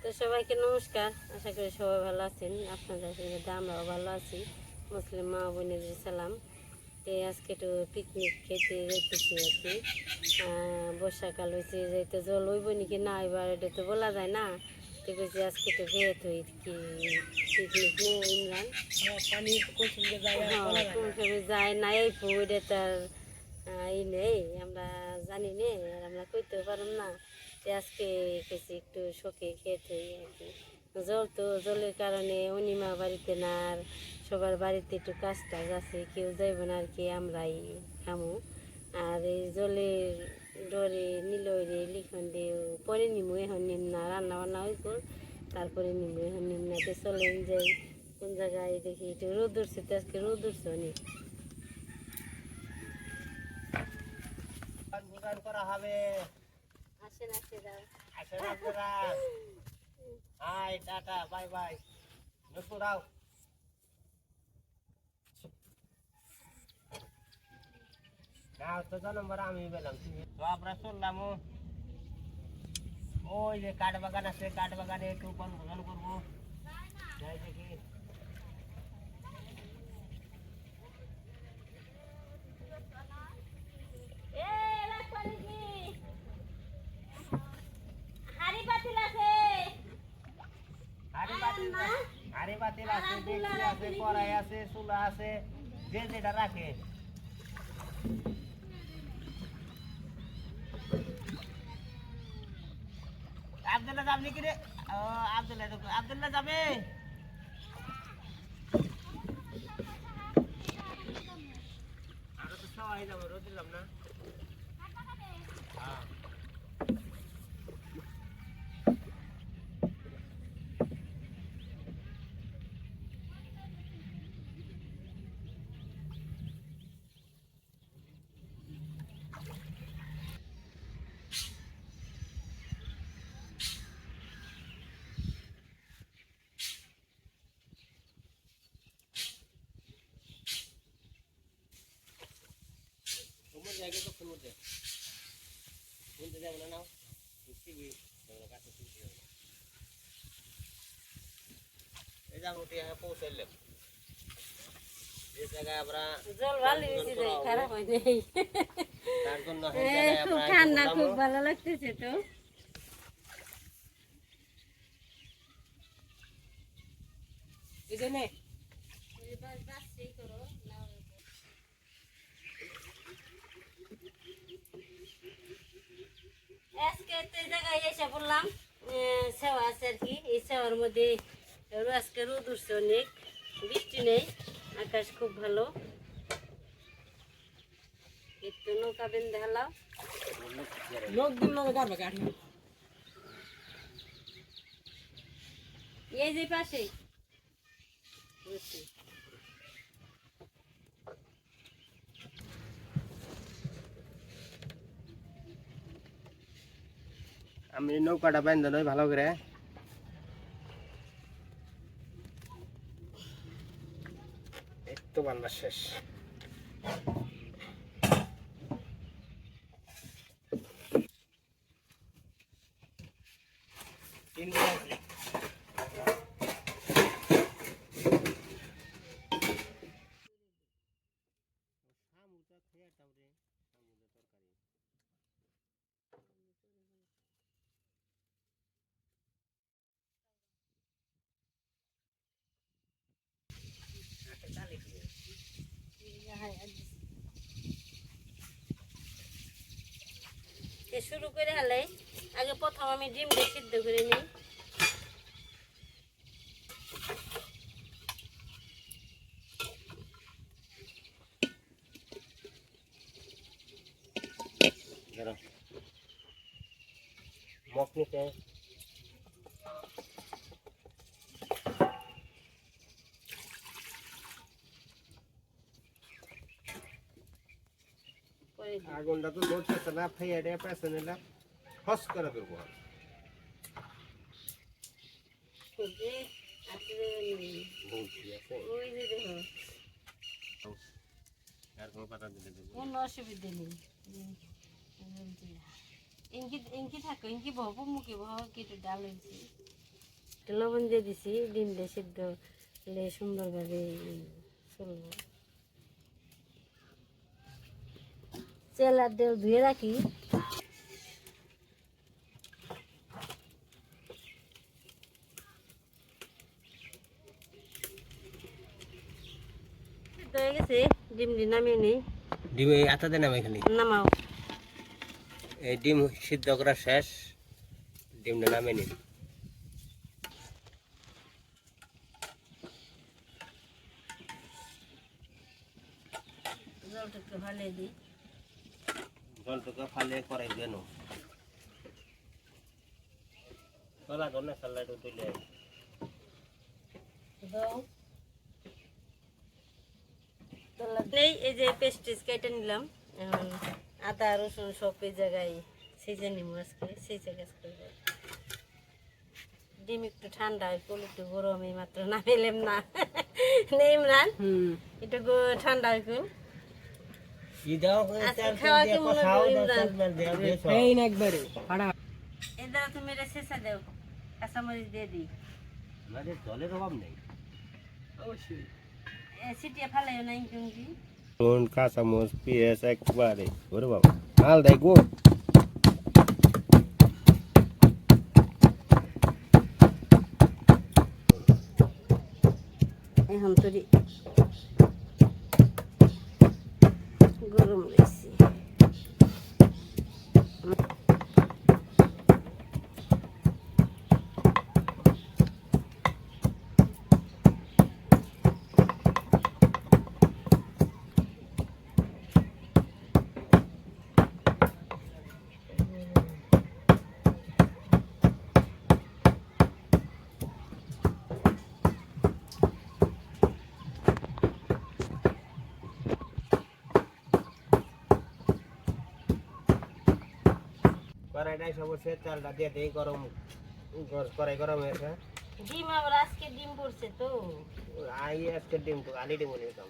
তো সবাইকে নমস্কার আশা করি সবাই ভালো আছেন। আপনাদের সাথে আমরাও ভালো আছি। মুসলিম মা বোনেদের সালাম। তো আজকে একটু পিকনিক খেতে যাইতেছি আর কি। আহ, বর্ষাকাল হয়েছে যাইতে জল হইব নাকি না এবার এটা তো বলা যায় না। তো কইছি আজকে একটু খেয়ে থই কি পিকনিক নিয়ে ইমরান পানি কোন যায় কোন সময় যায় না এই ফুড তার ই নেই আমরা জানি নে, আর আমরা কইতে পারলাম না তো আজকে কেছি একটু শোকে খেতে আর কি। জল তো জলের কারণে অনিমা বাড়িতে না, আর সবার বাড়িতে একটু কাজ টাজ আছে, কেউ যাইব না আর কি, আমরাই খামু। আর এই জলের ডরে নিলরে লিখন দিয়ে পরে নিমু, এখন নিম না রান্না বান্না হয়ে গেল তারপরে নিমু, এখন নিম না, তো চলেন যাই। কোন জায়গায় দেখি, একটু রোদ উঠছে আজকে রোদ উঠছে অনেক। দোকান করা হবে। আসেন আসে দাও আসেন আপনারা হাই টাটা বাই বাই। নতুরাও না তো নম্বর আমি পেলাম। তো আমরা চললাম ওই যে কাঠ বাগান আছে কাঠ বাগানে একটু বনভোজন করব। যাই দেখি। হাড়ি বাতিল আছে ডেকচি আছে, কড়াই আছে, চুলা আছে, যে যেটা রাখে। আবদুল্লাহ যাবনি কি রে? ও, আবদুল্লাহ তো- আবদুল্লাহ যাবে? আমরা তো সবাই যাব, রোদ দিলাম না হ্যাঁ হ্যাঁ এই জায়গায় আমরা জল ভালো হয়েছে যে খারাপ হয় নাই তার জন্য এই জায়গায় আমরা ঠান্ডা খুব ভালো লাগতেছে তো। এই জন্যে আজকে এই জায়গায় এসে বললাম সেওয়া আছে আর কি। এই সেওয়ার মধ্যে আজকে রোদ উঠছে বৃষ্টি নেই, আকাশ খুব ভালো। একটু নৌকা বেঁধে এই যে পাশে। আমি নৌকাটা বান্ধব নই ভালো করে। একটু বান্ধা শেষ। তিন দিন আছে। শামুকটা খেয়ে তাও রে, শামুকের তরকারি। এ শুরু করে হেলাই। আগে প্রথম আমি ডিমটা সিদ্ধ করে নিই। Pero. Mok nih kayak. পরে দিই। আগুনটা তো ধরতেছে না ফেয়ে দিয়ে পেছনে না ফস করে দেবো কোনো অসুবিধা নেই। ইনকি ইনকি থাকো ইনকি বহ মুখে বহ কেটে ডাল হয়েছি। লবণ দিয়ে দিছি ডিম দিয়ে সিদ্ধ সুন্দরভাবে চলবো। চেলার দেও ধুয়ে রাখি। সিদ্ধ হয়ে গেছে ডিম ডি নামিয়ে নেই। ডিম এই আমি নামাও। এই ডিম সিদ্ধ করা শেষ ডিমটা নামে নিন। জলটা একটু ভালো দিই। জলটুকু ফালে করাই দেন কলা ধরনের সালাড তুলে দাও এই যে পেস্টিস কেটে নিলাম এখন আদা রসুন সব এই জায়গায় সেজে নিব আজকে সেজে গাছ করব ডিম একটু ঠান্ডা হইল একটু গরম এই মাত্র নামিলাম না। নেই ইমরান হুম। একটু ঠান্ডা হইল কাঁচামরিচ নুন কাঁচামচ পেঁয়াজ একবারে ওরে বাবা। মাল দেয় গো। এখন তোরি গরম লাগছে কড়াইটাই সবসে চালটা দিয়ে দেই গরম গর- কড়াই গরম হয়েছে। ডিম আবার আজকে ডিম পড়ছে তো। আই আজকে ডিম তো আলি ডিম নিয়ে খাব।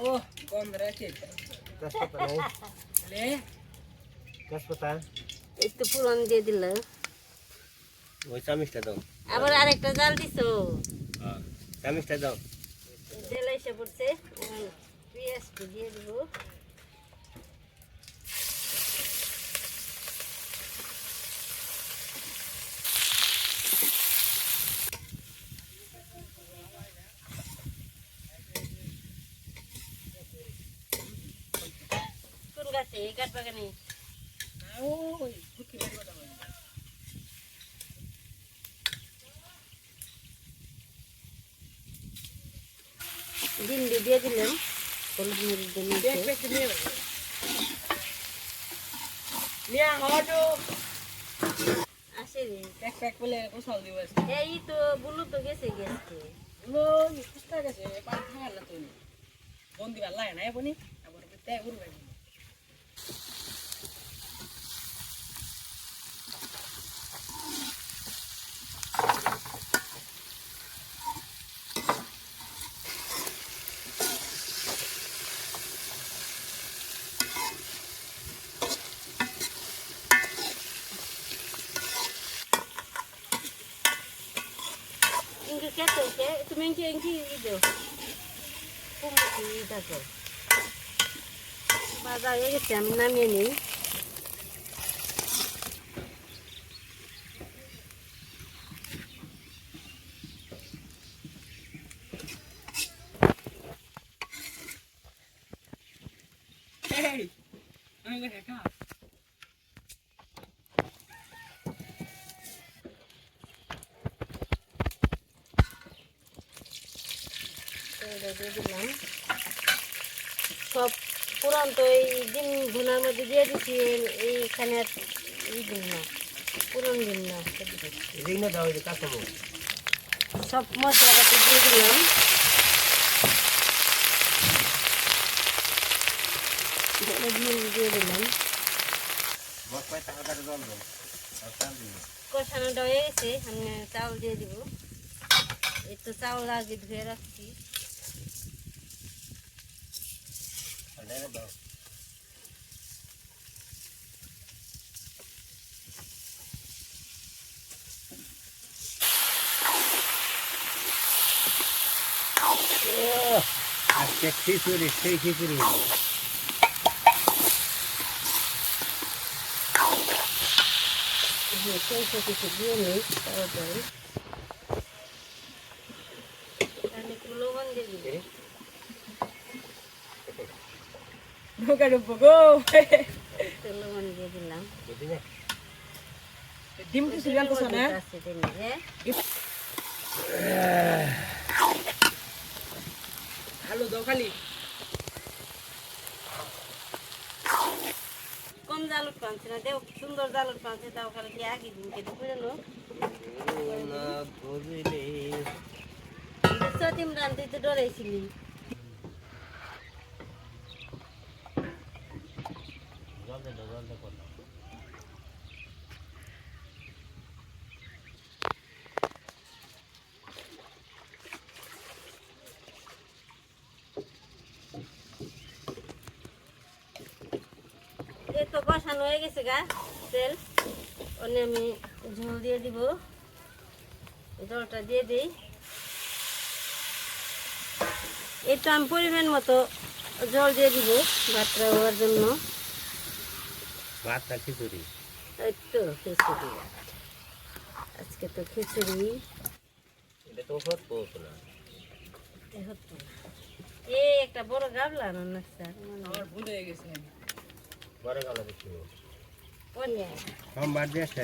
ও কম রাখে তেজপাতা একটু পুরন দিয়ে দিল ওই চামিচটা দাও। আবার আরেকটা জাল দিছো। চামিচটা দাও। তেল এসে পড়ছে। পেঁয়াজটা দিয়ে দিব। কোন কাঠ বাগানে ওই কুকি বাড়ি কথা বলি ডিম দিয়ে দিয়ে দিলাম হলুদ মরিচ দিয়ে ব্যাগ নিচে ব্যাগ নিয়ে নিয়ে হটো আসে ব্যাগ বলে কোথাও দিব এই তো বুলু তো গেছে গেছে। লো কুস্তা গেছে পাঁচ হাজার না। তুমি বন্দি বাল্লা না বনি। আবার বিতে উড়বে। 땡기죠. 뽕이 다죠. 바다에 짬라면이 Hey, I'm gonna come. দিয়ে দিলাম। সব পুরান তো এই ডিম ভুনার মধ্যে দিয়ে দিচ্ছি এইখানে আর ই দিন না পুরন দিন না এই সব মশলাপাতি দিয়ে দিলাম। দিয়ে দিলাম। কষানোটা হয়ে গেছে আমি চাউল দিয়ে দিব। তো চাউল আগে ধুয়ে রাখছি ঠান্ডা দাও আজকে খিচুড়ি সেই খিচুড়ি তাড়াতাড়ি ঢোকা ঢুকবো গো? ডিম কিছু জানতেছ না আছে দিন হ্যাঁ আলু দাও খালি। কম জালুট পানছে না দেও সুন্দর জালুট পানছে তাও খালি কি আগে দিন কেটে করে বুঝলি সতিম রান তুই তো ডরাইছিলি জল দে দাও, জল দে কর দাও। এই তো কষানো হয়ে গেছে গা তেল। ওনে আমি ঝোল দিয়ে দিব। জলটা দিয়ে দিই। তো আমি পরিমাণ মতো জল দিয়ে দিব ভাতটা হওয়ার জন্য। ভাত না খিচুড়ি। এই তো খিচুড়ি। আজকে তো খিচুড়ি। এটা তো হত না। হতো এই একটা বড় গাবলা না স্যার। আমার ভুল গেছে। বড় গেল দেখি ওনে সোমবার দিয়েছে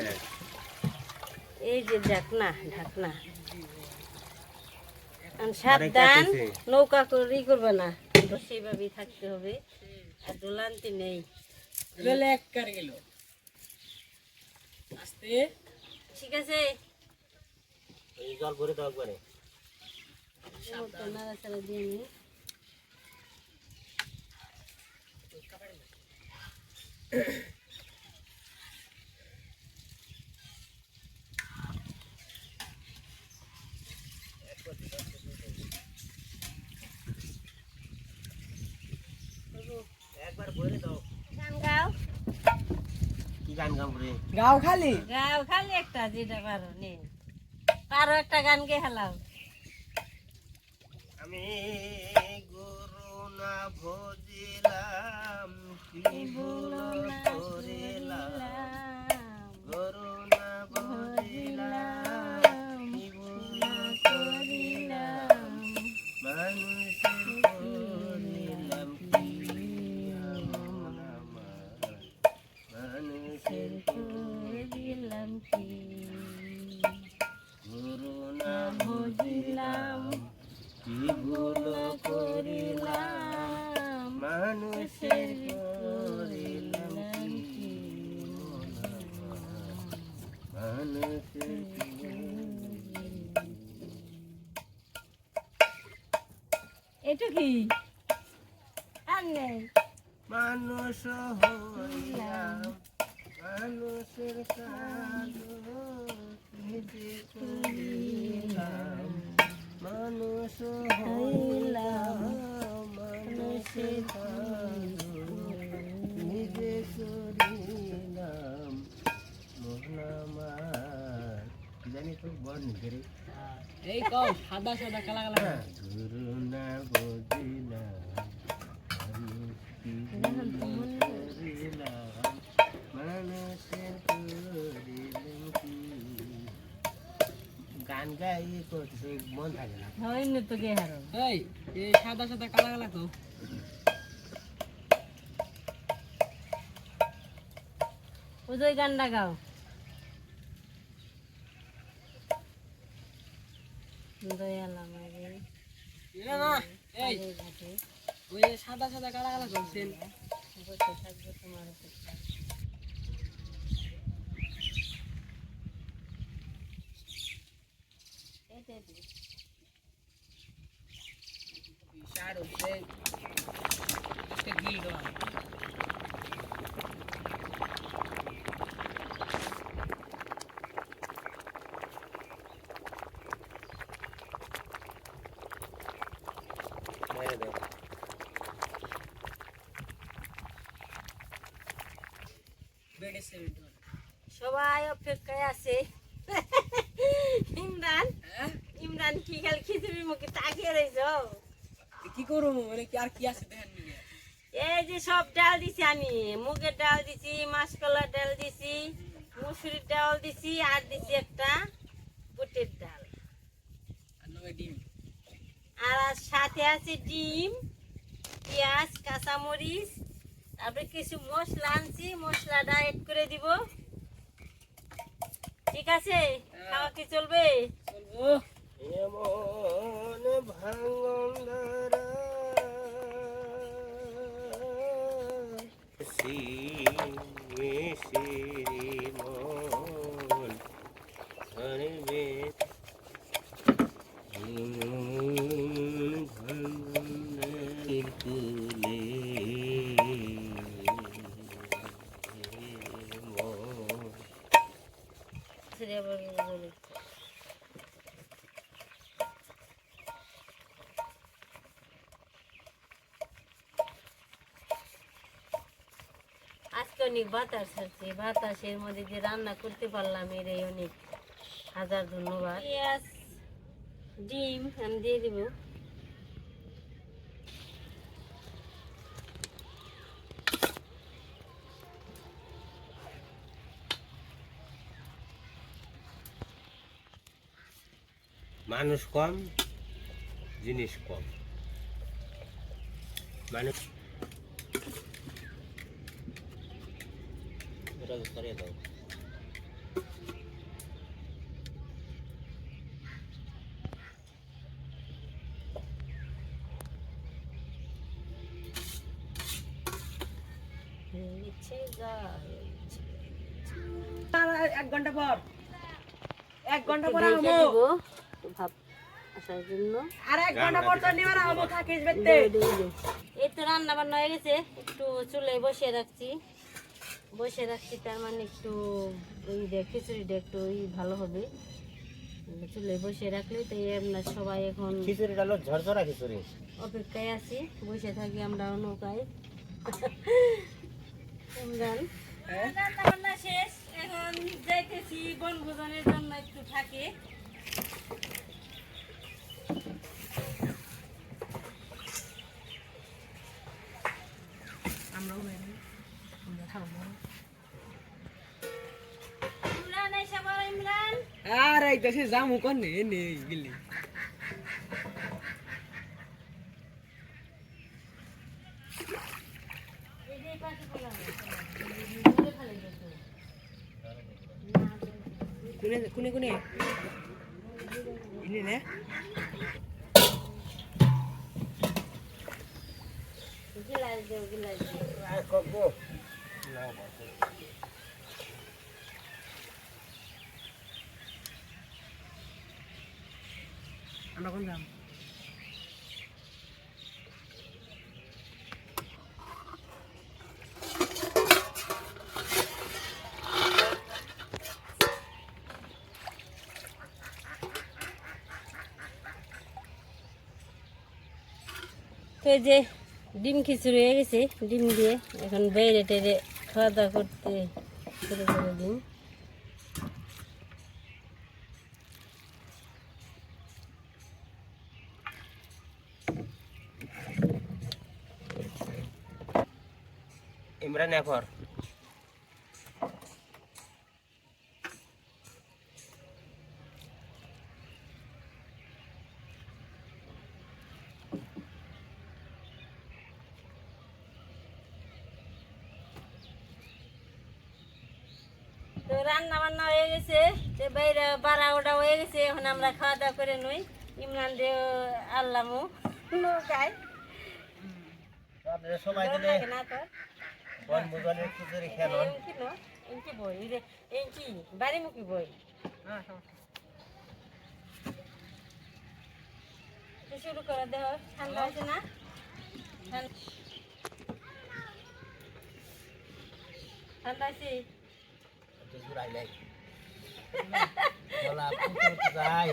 এই যে ঢাকনা ঢাকনা। আর সাবধান। নৌকা করে ই করবে না। সেইভাবেই থাকতে হবে। আর দোলান্তি নেই। এক কার গেল। আস্তে। ঠিক আছে। এই জল ভরে দাও একবারে। মতো নাড়াচাড়া দিয়ে নি। একবার ভরে দাও গান গাও কি গান গাম রে গাও খালি? গাও খালি একটা যেটা পারো নে। পারো একটা গান গে হেলাও। আমি গুরু না ভজিলাম কি ভুল করিলাম বড় এই কও সাদা সাদা কালা কালা গুরু না গান গাই করতে মন থাকে না। হয়নি তো গে হারো? এই এই সাদা সাদা কালা কালা কও। ওই গানটা গাও দয়াল আমারে এটা না এই ঘাটে ঘাটে সাদা সাদা কালা কালা বসে থাকব তোমার অপেক্ষা এটাই দিই। বিশাল হচ্ছে একটা গিল দেওয়া গেছে ভিতর সবাই অপেক্ষায় আছে। ইমরান হ্যাঁ? ইমরান কি খালি খিচুড়ির মুখে তাকিয়ে রয়েছ কি করব মানে কি আর কি আছে দেখেন এই যে সব ডাল দিছি আমি। মুগের ডাল দিছি মাসকলার ডাল দিছি মুসুরির ডাল দিছি আর দিছি একটা বুটের ডাল। আর সাথে আছে ডিম পেঁয়াজ কাঁচামরিচ তারপরে কিছু মশলা আনছি মশলাটা এড করে দিব। ঠিক আছে? খাওয়া কি চলবে? চলবো। এমন ভাঙন ধরা শিশিরি মন ধরবে ভাঙনের কুলে মন সেটা আবার বলি। আজকে অনেক বাতাস আছে বাতাসের মধ্যে যে রান্না করতে পারলাম এর অনেক। হাজার ধন্যবাদ। ডিম আমি দিয়ে দিব। মানুষ কম জিনিস কম। মানুষ দাও যা আর এক ঘণ্টা পর। এক ঘণ্টা পর আমো ভাব আসার জন্য। আর এক ঘণ্টা পর তো নিবার আমো থাকিস বেতে। এই তো রান্না বান্না হয়ে গেছে একটু চুলে বসে রাখছি। বসে রাখছি তার মানে একটু ওই খিচুড়িটা একটু ওই ভালো হবে। চুলে বসে রাখলে তো আমরা সবাই এখন খিচুড়িটা হলো ঝরঝরা খিচুড়ি। অপেক্ষায় আছি বসে থাকি আমরা নৌকায়। ইমরান হ্যাঁ? রান্না বান্না শেষ এখন যাইতেছি বনভোজনের জন্য একটু থাকে। আমরা আর এই দেশে জামু কোন নে নে গিলি এই যে এই পাশে বলা হয়, দূরে ফেলে দিতো। কোনে কোনে কোনে ইনি নে গিলাস দেও গিলাস দেও কব আমরা কোন যাম তো এই যে ডিম খিচুড়ি হয়ে গেছে, ডিম দিয়ে এখন বাইরে টেরে খাওয়া দাওয়া করতে শুরু করে দিন ইমরান এফর তো রান্না বান্না হয়ে গেছে তো বাইরে বাড়া ওটা হয়ে গেছে এখন আমরা খাওয়া দাওয়া করে নই। ইমরান দে আল্লামু। নৌকায় সবাই ডর দিলে লাগে না তোর বনভোজনের খিচুড়ি খেলো এমকি ন এমকি বই এই যে এমকি বাড়িমুখী বই। হ্যাঁ তো শুরু করে দেহ ঠান্ডা আছে না? ঠান- ঠান্ডা আছে? জুড়াই নাই বলা যাই।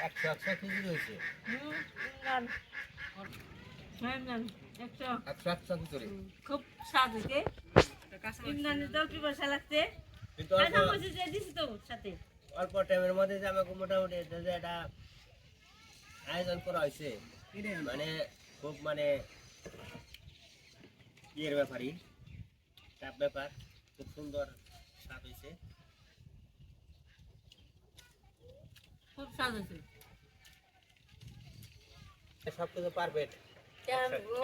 একশো একশো খিচুড়ি হয়েছে হ্যাঁ ম্যাম একশো একশো একশো খিচুড়ি খুব স্বাদ হয়েছে এটা জল পিপাসা লাগছে। কিন্তু আর দিয়ে দিছি তো সাথে। অল্প টাইমের মধ্যে যে আমাকে মোটামুটি যে যে আয়োজন করা হয়েছে মানে খুব মানে ইয়ের ব্যাপারই চাপ ব্যাপার খুব সুন্দর স্বাদ হয়েছে খুব স্বাদ হয়েছে সব কিছু পারফেক্ট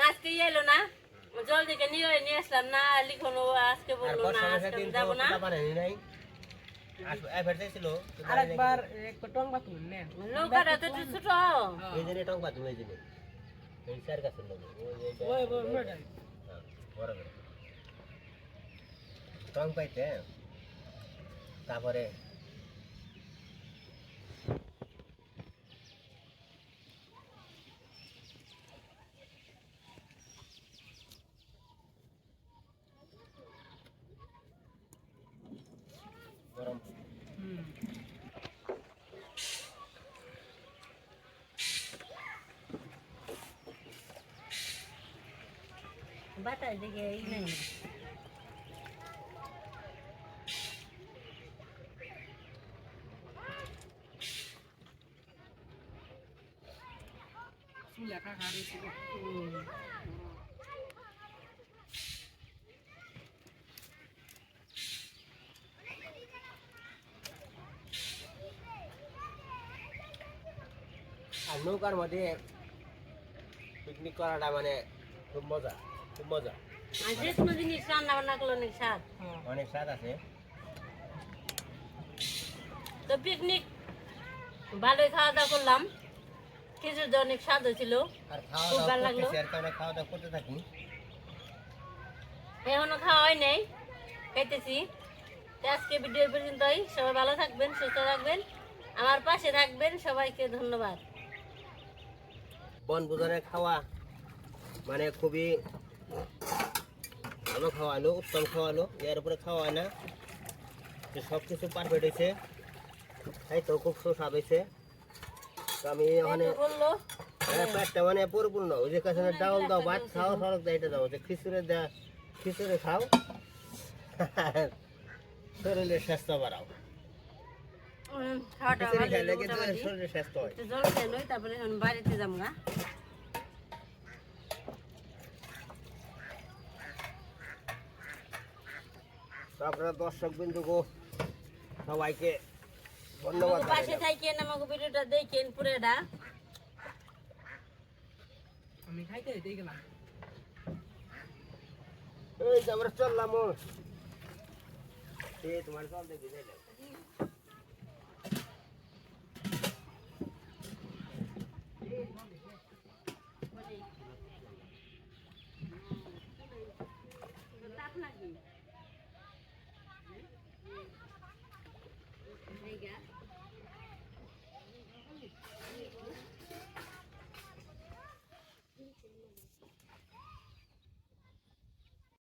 আজকে এলো না? জল থেকে নিয়ে নিয়ে আসলাম না লিখনো আজকে বলল না আজকে যাব না। আরেকবার টং বাতুন নেন নৌকাটা তো ছোট। এই জন্য টং পাতুম এই জন্য। এই স্যার কাছে ওই ওই ওইটাই বরাবর টং পাইতে। তারপরে গরম হুম বাতাস দিকে এই নেই চুলা কাকা রয়েছে আর নৌকার মধ্যে পিকনিক করাটা মানে খুব মজা খুব মজা আর যে কোনো জিনিস রান্না বান্না করলে অনেক স্বাদ। হ্যাঁ। অনেক স্বাদ আছে। তো পিকনিক ভালোই খাওয়া দাওয়া করলাম। খিচুড়ি অনেক স্বাদ হয়েছিল। খুব ভালো লাগল। করতেছি আর কারণে খাওয়া দাওয়া করতে থাকি। এখনও খাওয়া হয় নাই খাইতেছি। তো আজকে ভিডিও পর্যন্তই। সবাই ভালো থাকবেন সুস্থ থাকবেন। আমার পাশে থাকবেন সবাইকে ধন্যবাদ। বনভোজনের খাওয়া মানে খুবই ভালো খাওয়ালো উত্তম খাওয়ালো এর উপরে খাওয়া হয় না। সব কিছু পারফেক্ট হয়েছে। তাই তো খুব সুস্বাদ হয়েছে। তো আমি ওখানে হ্যাঁ, পেটটা মানে পরিপূর্ণ। ওই যে কাছে ডাউল দাও ভাত খাও সড়ক দাও এটা দাও যে খিচুড়ি দা খিচুড়ি খাও। শরীরের স্বাস্থ্য বাড়াও। খাওয়াটা। শরীরের স্বাস্থ্য হয়। তারপরে বাড়িতে যাব না তো আপনারা দর্শক বিন্দুকে সবাইকে ধন্যবাদ আমাকে পাশে। থাকেন আমাকে ভিডিওটা দেখেন পুরোটা। আমি খাইতে দিয়ে এই যে আমরা চললাম তোমার চল দেখি